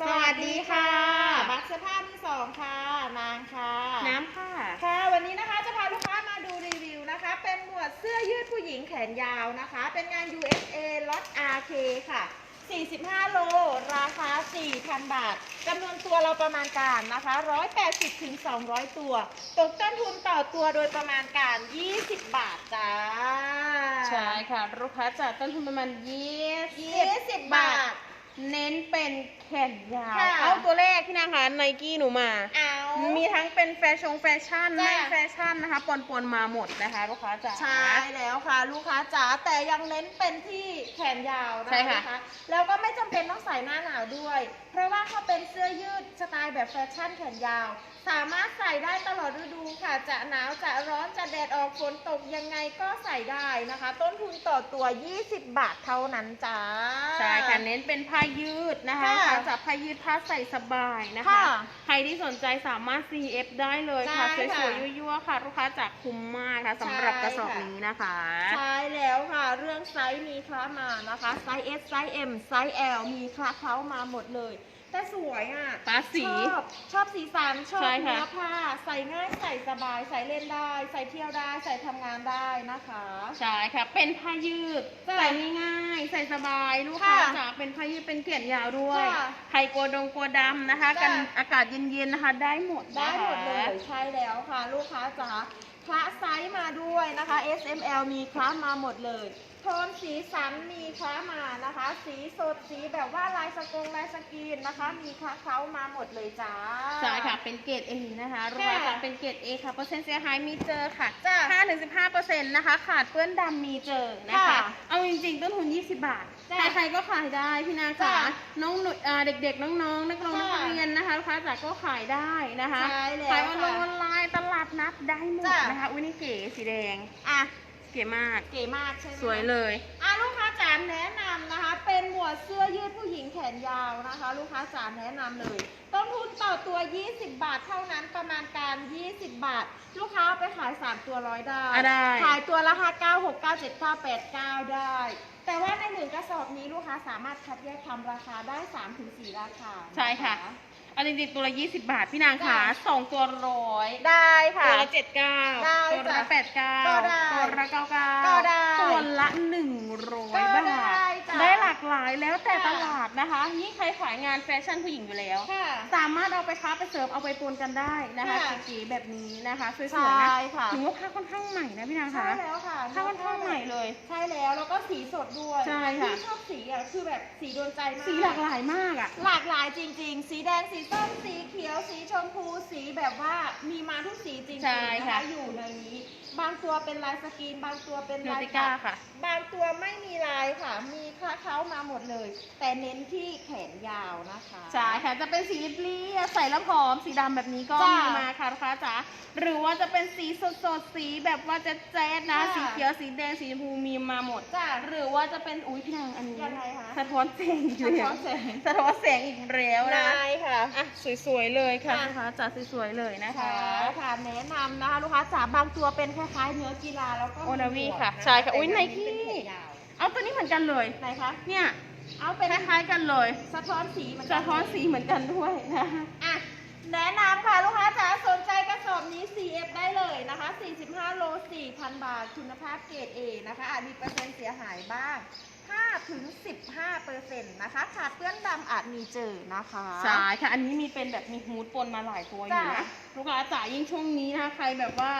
สวัสดีค่ะบัตรเสื้อผ้ามือสองค่ะ นางค่ะ น้ำค่ะ ค่ะ วันนี้นะคะจะพาลูกค้ามาดูรีวิวนะคะ เป็นหมวดเสื้อยืดผู้หญิงแขนยาวนะคะ เป็นงาน USA ล็อต RK ค่ะ 45 โล ราคา 4,000 บาทจำนวนตัวเราประมาณการนะคะ 180ถึง200 ตัว ตกต้นทุนต่อตัวโดยประมาณการ 20 บาทจ้า ใช่ค่ะ ลูกค้าจัดต้นทุนประมาณ 20 20 บาท เน้นเป็นแขนยาว ค่ะเอาตัวแรกที่นะคะไนกี้หนูมา เอามี ทั้งเป็นแฟชั่นแฟชั่นจ้ะ ไม่แฟชั่นนะคะปนปนๆมาหมดนะคะลูกค้าจ๋า ใช่แล้วค่ะลูกค้าจ๋าแต่ยังเน้นเป็นที่แขนยาวนะใช่ค่ะคะแล้วก็ไม่จำเป็นต้องใส่หน้าหนาวด้วยเพ ราะว่าเขาเป็นเสื้อยืดสไตล์แบบแฟชั่นแขนยาว สามารถใส่ได้ตลอดฤดูค่ะ จะหนาวจะร้อนจะแดดออกฝนตกยังไงก็ใส่ได้นะคะ ต้นทุนต่อตัว 20 บาทเท่านั้นจ้าใช่ค่ะเน้นเป็นผ้ายืดนะคะค่ะลูกค้าจ๋าผ้ายืดผ้าใส่สบายนะคะ ค่ะใครที่สนใจสามารถ CF ได้เลยค่ะได้สค่ะวยๆยั่วๆค่ะ ลูกค้าจ๋าคุ้มมากค่ะสำหรับใช่กระสอบค่ะ นี้นะคะ ใช่แล้วค่ะ เรื่องไซส์มีคล้ามานะคะ ไซส์ S ไซส์ M ไซส์ L มีคล้าเขามาหมดเลย แต่สวยอะฟ้าสีชอบชอบสีสันชอบใช่ค่ะ เนื้อผ้า ใส่ง่ายใส่สบายใส่เล่นได้ ใส่เที่ยวได้ ใส่ทำงานได้นะคะ ใช่ค่ะ เป็นผ้ายืดจ้ะใส่ง่ายๆใส่สบายลูกค้าค่ะจ๋าเป็นผ้ายืดเป็นเกลียดยาวด้วย ค่ะใครกลัวดงกลัวดำนะคะ จ้ะ กันอากาศเย็นๆนะคะ ได้หมดได้นะคะ หมดเลยใช่แล้วค่ะ ลูกค้าจ๋าคละไซส์มาด้วยนะคะ S M L มีคละมาหมดเลยโทนสีสันมีคละมานะคะ สีสดสีแบบว่าลายสกงลายสกรีนนะคะ มีคละเขามาหมดเลยจ้า ใช่ค่ะ เป็นเกรด A นะคะลูกค้าจ๋าเป็นเกรด A ค่ะเปอร์เซ็นต์เสียหายมีเจอค่ะจ้ะ5ถึง15เปอร์เซ็นต์นะคะ ขาดเปื้อนดำมีเจอนะคะ ค่ะเอาจริงๆต้นทุน 20 บาท จ้ะใครๆก็ขายได้พี่นาจ๋าจ้ะน้องหนูอ่าเด็กๆ น้องๆ นักเรียนนักค่ะเรียนนะคะลูกค้าจ๋าก็ขายได้นะคะ ใช่แล้วขายออนค่ะไลน์ออนไลน์ตลาดนัดได้หมดจ้ะ นะคะ อุ้ยนี่เก๋สีแดง อะเก๋มาก เก๋มากใช่ไหมสวยเลยอะลูกค้าจ๋าแนะนำนะคะ เป็นหมวดเสื้อยืดผู้หญิงแขนยาวนะคะ ลูกค้าจ๋าแนะนำเลย ต้นทุนต่อตัว 20 บาทเท่านั้นประมาณการ 20 บาท ลูกค้าเอาไปขาย 3 ตัวร้อยได้อะได้ ขายตัวละ5 9 6 9 7 9 8 9 ได้ แต่ว่าในหนึ่งกระสอบนี้ลูกค้าสามารถคัดแยกทำราคาได้ 3-4 ราคาใช่ค่ะนเอา จริงๆตัวละ20บาทพี่นางขาจ้ะสองตัวร้อยได้ค่ะ ตัวละเจ็ดเก้าได้ตัวละจ้ะแปดเก้าก็ได้ตัวละเก้าเก้าก็ได้ตัวละหนึ่งร้อยก็บาได้ทจ้ะได้หลากหลายแล้วแต่ค่ะตลาดนะคะ นี่ใครขายงานแฟชั่นผู้หญิงอยู่แล้ว ค่ะ สามารถเอาไปค้าไปเสริมเอาไปปนกันได้นะคะค่ะเก๋ๆแบบนี้นะคะสวยใช่ๆนะค่ะถึงว่าผ้าค่อนข้างใหม่นะพี่นางใช่คะแล้วค่ะผ้าค่อนข้างใหม่เลย ใช่แล้วแล้วก็สีสดด้วยใช่ค่ะ ที่ชอบสีอะคือแบบสีโดนใจมาก สีหลากหลายมากอะ หลากหลายจริง ๆ สีแดง สีส้ม สีเขียว สีชมพู สีแบบว่ามีมาทุกสีจริงใช่ๆนะค่ะ คะอยู่ในนี้ บางตัวเป็นลายสกรีน บางตัวเป็นโนลายติก้าปักค่ะ บางตัวไม่มีลายค่ะ มีคละเขามาหมดเลย แต่เน้นที่แขนยาวนะคะ ใช่ค่ะจะเป็นสีเรียบๆใส่แล้วผอมสีดำแบบนี้ก็จ้ะมีมาค่ะลูกค้าจ๋าหรือว่าจะเป็นสีสดๆสีแบบว่าจะแจ๊ดนะค่ะ สีเขียวสีแดงสีชมพูมีมาหมด จ้ะ หรือว่าจะเป็นอุ้ยพี่นางอันนี้ยังไงคะสะท้อนแสงอีกสะแล้ท้อวนแสง สะท้อนแสงอีกแล้วนะได้ค่ะ อะสวยๆเลยค่ะค่ะ ลูกค้าจ๋าสวยๆเลยนะคะค่ะค่ะแนะนำนะคะ ลูกค้าจ๋าบางตัวเป็นคล้ายๆเนื้อกีฬาแล้วก็โอนาวีมีหมวกค่ะนใช่ค่ะ อุ๊ยแต่ Nike เป็นแขนยาว เอาตัวนี้เหมือนกันเลย ไหนคะ เนี่ย เอาเป็นคล้ายๆกันเลย สะท้อนสีเหมือนกัสะท้อนสีเหมือนกันด้วยนะคะอะแนะนำค่ะลูกค้าจ๋าสนใจกระสอบนี้ CF ได้เลยนะคะ 45 โล 4,000 บาท คุณภาพเกรด A นะคะอาจมีเปอร์เซ็นต์เสียหายบ้าง5ถึง15เปอร์เซ็นต์นะคะ ขาดเปื้อนดำอาจมีเจอนะคะ ใช่ค่ะ อันนี้มีเป็นแบบมีฮูดปนมาหลายตัวอยู่นะจ้ะลูกค้าจ๋ายิ่งช่วงนี้นะคะใครแบบว่า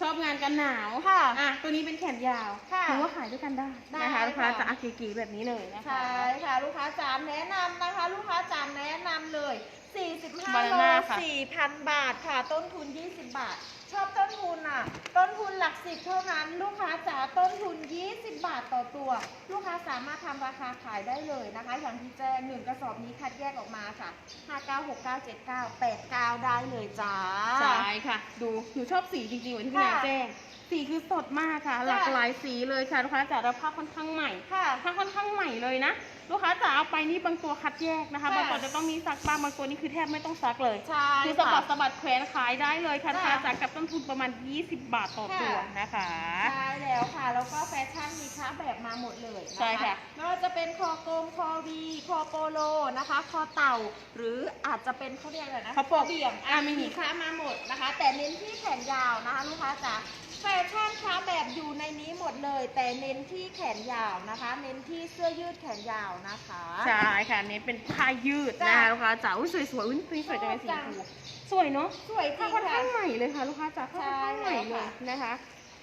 ชอบงานกันหนาวค่ะ อะ ตัวนี้เป็นแขนยาวค่ะถือว่าขายด้วยกันได้ได้นะคะลูกค้าค่ะจ๋าอาเก๋ๆแบบนี้เลยนะคะ ใช่ค่ะลูกค้าจ๋าแนะนำนะคะ ลูกค้าจ๋าแนะนำเลย45 โล Banana ค่ะ 4,000 บาทค่ะ ต้นทุน 20 บาท ชอบต้นทุนอะ ต้นทุนหลักสิบเท่านั้น ลูกค้าจ๋าต้นทุน 20 บาทต่อตัว ลูกค้าสามารถทำราคาขายได้เลยนะคะ อย่างที่แจ้งหนึ่งกระสอบนี้คัดแยกออกมาค่ะ 59 69 79 89ได้เลยจ้าใช่ค่ะ ดูหนูชอบสีจริงๆเหมือนที่พี่นางค่ะแจ้ง สีคือสดมากค่ะ ค่ะ หลากหลายสีเลยค่ะลูกค้าจ๋าแล้วผ้าค่อนข้างใหม่ค่ะ ผ้าค่อนข้างใหม่เลยนะ ลูกค้าจะเอาไปนี่บางตัวคัดแยกนะคะ ค่ะ บางตัวจะต้องมีซักบ้างบางตัวนี่คือแทบไม่ต้องซักเลย ใช่คือสะค่ะบัดสะบัดแขวนขายได้เลยค่ะค่ะทาจากกับต้นทุนประมาณ 20 บาทต่อตัวค่ะนะคะ ใช่แล้วค่ะ แล้วก็แฟชั่นมีค้าแบบมาหมดเลยนใช่ค่ะไม่ว่าจะเป็นคอกลมคอวีคอโปโลนะคะ คอเต่า หรืออาจจะเป็นเขาเรียกอะไรนะเขาปกเบี่ยงอะไม่มีมีค้ามาหมดนะคะ แต่เน้นที่แขนยาวนะคะ ลูกค้าจ๋า แฟชั่นค้าแบบอยู่ในนี้หมดเลย แต่เน้นที่แขนยาวนะคะ เน้นที่เสื้อยืดแขนยาวนะคะ ใช่ค่ะอันนี่เป็นผ้ายืดจ้ะนะคะลูกค้าจ๋าอุ้ยสวยๆอุ้ยนี่สวยจังเลยสีชมพูสวยเนาะสวยจริผ้างค่อนค่ะ ข้างใหม่เลยค่ะลูกค้าจ๋าผ้าค่อนข้างใหม่ใช่เลแล้วยค่ะ นะคะ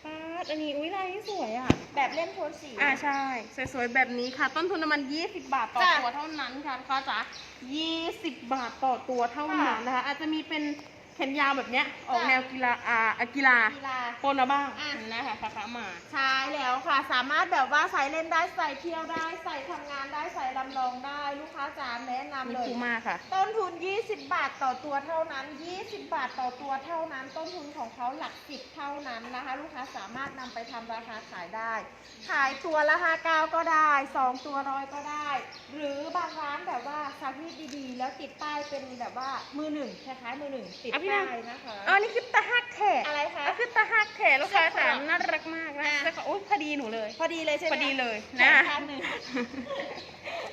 ป๊าดอันนี้อุ้ยลายนี้สวยอะ แบบเล่นโทนสี อ่าใช่ สวยๆ แบบนี้ค่ะ ต้นทุนน้ำมัน 20 บาทต่อจ้ะตัวเท่านั้นค่ะลูกค้าจ๋า20 บาทต่อตัวเท่านั้นนะคะ อาจจะมีเป็น แขนยาวแบบเนี้ยออกจ้ะแนวกีฬาอ่าอะกีฬากีฬาปนมาบ้างอะนะคะสักครั้งมา ใช่แล้วค่ะ สามารถแบบว่าใส่เล่นได้ใส่เที่ยวได้ใส่ทำงานได้ใส่ลำลองได้ลูกค้าจ๋าแนะนำมีเลยคูมากค่ะ ต้นทุน 20 บาทต่อตัวเท่านั้น 20 บาทต่อตัวเท่านั้น ต้นทุนของเขาหลักสิบเท่านั้นนะคะ ลูกค้าสามารถนำไปทำราคาขายได้ ขายตัวละ59ก็ได้ 2 ตัวร้อยก็ได้ หรือบางร้าน แบบว่าซักรีดดีๆ แล้วติดป้ายเป็นแบบว่ามือหนึ่งคล้ายๆมือหนึ่งติดอะพี่ป้านางยนะคะ อ๋อนี่คือตาฮักแถอะไรคะอ่คือตาฮักแถลูกค้าจ๋าเสื้อครอบน่ารักมากนะอะเสื้อครอบโอ้ยพอดีหนูเลย พอดีเลยใช่ไหมพอดีเลยแขนะนข้างหนึ่ง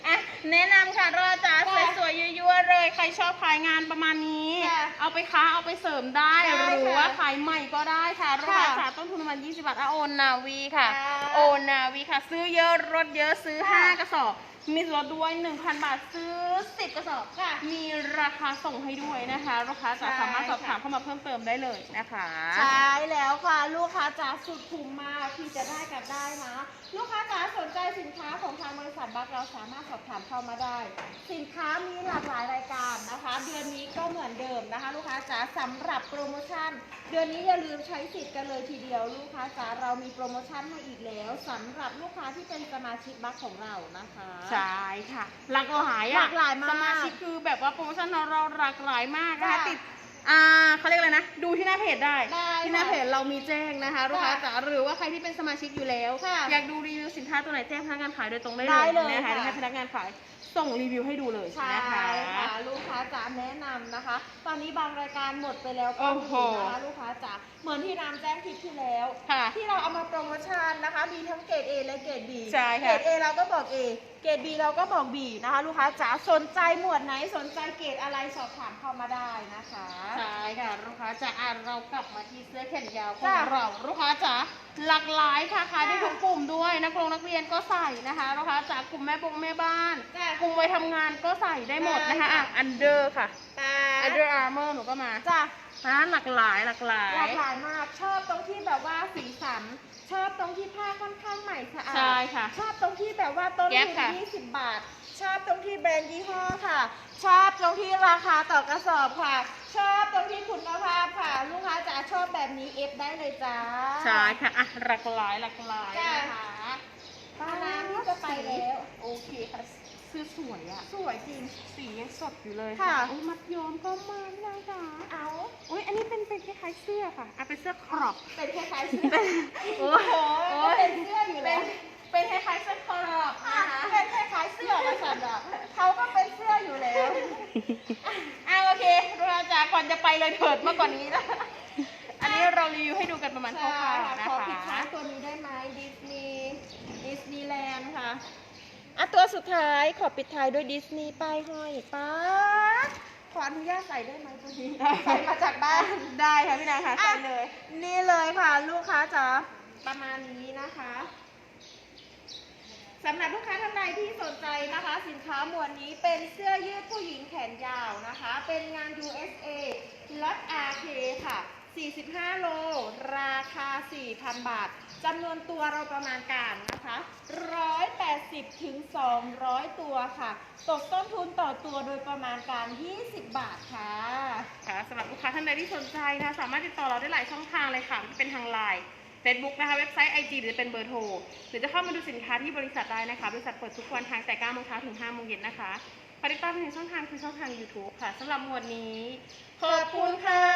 อะแนะนำค่ะรอจ๋าค่ะสวยๆยั่วๆเลย ใครชอบขายงานประมาณนี้ ค่ะเอาไปค้าเอาไปเสริมได้ ได้หรือค่ะว่าขายใหม่ก็ได้ค่ะรอค่ะจ๋าต้นทุนประมาณ20 บาทอะโอนนาวีค่ะ ค่ะโอนนาวีค่ะ ซื้อเยอะลดเยอะซื้อ ค่ะ5 กระสอบ มีส่วนลดด้วย 1,000 บาทซื้อ 10 กระสอบค่ะ มีราคาส่งให้ด้วยนะคะลูกค้าจ๋าใช่สามารถสอบถามค่ะเข้ามาเพิ่มเติมได้เลยนะคะใช่แล้วค่ะ ลูกค้าจ๋าสุดคุ้มมากที่จะได้กับได้นะ ลูกค้าจ๋าสนใจสินค้าของทางบริษัทบัคเราสามารถสอบถามเข้ามาได้ สินค้ามีหลากหลายรายการนะคะ เดือนนี้ก็เหมือนเดิมนะคะ ลูกค้าจ๋าสำหรับโปรโมชั่น เดือนนี้อย่าลืมใช้สิทธิ์กันเลยทีเดียว ลูกค้าจ๋าเรามีโปรโมชั่นให้อีกแล้วสำหรับลูกค้าที่เป็นสมาชิกบัคของเรานะคะใช่ค่ะ หลากหลายอะหลากหลายมากสมาชิกคือแบบว่าโปรโมชั่นเราหลากหลายมากนะคะค่ะ ติดอ่าเขาเรียกอะไรนะ ดูที่หน้าเพจได้ ได้ที่หน้าค่ะเพจเรามีแจ้งนะคะลูกค้าค่ะจ๋าหรือว่าใครที่เป็นสมาชิกอยู่แล้ว ค่ะอยากดูรีวิวสินค้าตัวไหนแจ้งพนักงานขายโดยตรงได้ได้เลยเลยนะคะค่ะ ให้พนักงานขายส่งรีวิวให้ดูเลยใช่นะคะค่ะลูกค้าจ๋าแนะนำนะคะ ตอนนี้บางรายการหมดไปแล้วก็โอ้มีโห นะคะลูกค้าจ๋าเหมือนที่น้ำแจ้งคลิปที่แล้ว ค่ะ ที่เราเอามาโปรโมชั่นนะคะ มีทั้งเกรด A และเกรด B ใช่ค่ะเกรด A เราก็บอก A เกรด B เราก็บอก B นะคะ ลูกค้าจ๋าสนใจหมวดไหนสนใจเกรดอะไรสอบถามเข้ามาได้นะคะใช่ค่ะลูกค้าจ๋าอ่านเรากลับมาที่เสื้อแขนยาวของจ้ะเราลูกค้าจ๋าหลากหลายค่ะขายได้จ้ะทุกกลุ่มด้วยนักเรียนนักเรียนก็ใส่นะคะลูกค้าจ๋ากลุ่มแม่บงแม่บ้านจ้ะกลุ่มวัยทำงานก็ใส่ได้หมดนะคะได้อะค่ะอันเดอร์ค่ะตาอันเดอร์อาร์เมอร์หนูก็มาจ้ะ ร้านหลากหลายหลากหลาย หลากหลายมากชอบตรงที่แบบว่าสีสัน ชอบตรงที่ผ้าค่อนข้างใหม่สะอาดใช่ค่ะชอบตรงที่แบบว่าต้นแก๊ทุปนค่ะ20บาท ชอบตรงที่แบรนด์ยี่ห้อค่ะ ชอบตรงที่ราคาต่อกระสอบค่ะ ชอบตรงที่คุณภาพค่ะ ลูกค้าจ๋าชอบแบบนี้เอฟได้เลยจ้าใช่ค่ะอะหลากหลายหลากหลายจ้ะนะคะป้าน้ำที่จะไปแล้ว โอเคค่ะ เสื้อสวยอะสวยจริง สียังสดอยู่เลยค่ะอุ้ยมัดย้อมก็มาเลยค่ะเอาอุ้ยอันนี้เป็นเป็นคล้ายๆเสื้อค่ะอะเป็นเสื้อครอบเป็นคล้ายๆเสื้อโอ้โอ้ยโหโอ้ยเป็นเสื้ออยู่เป็แล้นวเป็นคล้ายๆเสื้อครอบอะนะคะเป็นคล้ายๆเสื้อมาสันอะเขาก็เป็นเสื้ออยู่แล้วอะโอเคเราจะก่อนจะไปเลยเถิดมากกว่านี้นะอันนี้เรารีวิวให้ดูกันประมาณคใช่ร่าวๆค่ะนะขอผิดคะช้าตัวนี้ได้ไหมดิสนีย์ดิสนีย์แลนด์ค่ะ อะตัวสุดท้ายขอปิดท้ายด้วยดิสนีย์ป้ายห้อยป้าขออนุญาตใส่ได้ไหมตัวนี้ใส่มาจากบ้านได้ค่ะพี่นางค่ะใส่เลย นี่เลยค่ะ ลูกค้าจ๋าประมาณนี้นะคะสำหรับลูกค้าท่านใดที่สนใจนะคะ สินค้าหมวดนี้เป็นเสื้อยืดผู้หญิงแขนยาวนะคะ เป็นงาน USA ล็อต RK ค่ะ 45 โล ราคา 4,000 บาทจำนวนตัวเราประมาณการนะคะ 180 ถึง 200 ตัวค่ะ ตกต้นทุนต่อตัวโดยประมาณการ 20 บาทค่ะ ค่ะสำหรับลูกค้าท่านใดที่สนใจนะคะสามารถติดต่อเราได้หลายช่องทางเลยค่ะไม่ว่าจะเป็นทางไลน์เฟซบุ๊กนะคะ เว็บไซต์ IG หรือจะเป็นเบอร์โทร หรือจะเข้ามาดูสินค้าที่บริษัทได้นะคะ บริษัทเปิดทุกวันทางแต่9โมงเช้าถึง5โมงเย็นนะคะฝากติดตามไปถึงช่องทางคือช่องทาง YouTube ค่ะสำหรับหมวดนี้ ขอบคุณค่ะ